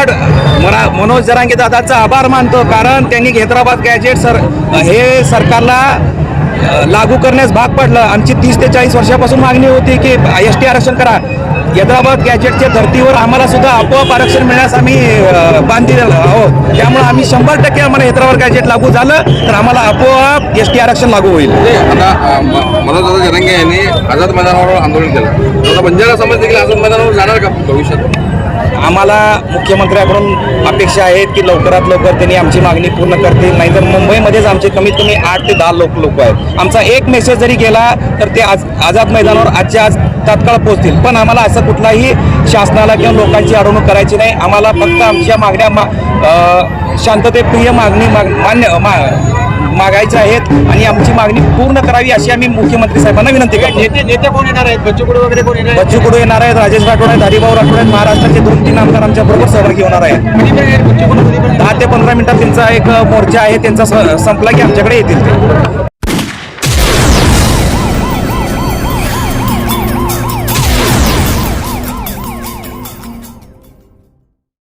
मनोज जरांगे दादाचा आभार मानतो कारण त्यांनी हैदराबाद गॅजेट सर हे सरकारला लागू करण्यास भाग पडलं. आमची तीस ते चाळीस वर्षापासून मागणी होती की एस टी आरक्षण करा. हैदराबाद गॅजेटच्या धर्तीवर आम्हाला सुद्धा आपोआप आरक्षण मिळण्यास आम्ही अ, आहोत. त्यामुळे आम्ही शंभर टक्के आम्हाला हैदराबाद गॅजेट लागू झालं तर आम्हाला आपोआप एस टी आरक्षण लागू होईल. म्हणजे आता मनोज दादा जरांगे यांनी आझाद मैदानावर आंदोलन केलं. आता बंजारा समाज देखील आझाद मैदानावर जाणार का भविष्यात? आम्हाला मुख्यमंत्र्याकडून अपेक्षा आहेत की लवकरात लवकर त्यांनी आमची मागणी पूर्ण करतील. नाहीतर मुंबईमध्येच आमचे कमीत कमी आठ ते दहा लोक लोक आहेत. आमचा एक मेसेज जरी गेला तर ते आज आझाद मैदानावर आजच्या आज तात्काळ पोहोचतील. पण आम्हाला असं कुठलाही शासनाला किंवा लोकांची अडवणूक करायची नाही. आम्हाला फक्त आमच्या मागण्या मा शांततेप्रिय मागणी माग मान्य मा मागायच्या आहेत आणि आमची मागणी पूर्ण करावी अशी आम्ही मुख्यमंत्री साहेबांना विनंती करतो. नेते नेते कोण येणार आहेत? बच्चू कडू वगैरे कोण येणार आहेत? बच्चू कडू येणार आहेत? राजेश राठोड आहेत हरिभाऊ राठोड आहेत महाराष्ट्राचे दोन तीन आमदार आमच्या बरोबर सहभागी होणार आहेत. दहा ते पंधरा मिनिटात त्यांचा एक मोर्चा आहे त्यांचा संपला की आमच्याकडे येतील ते.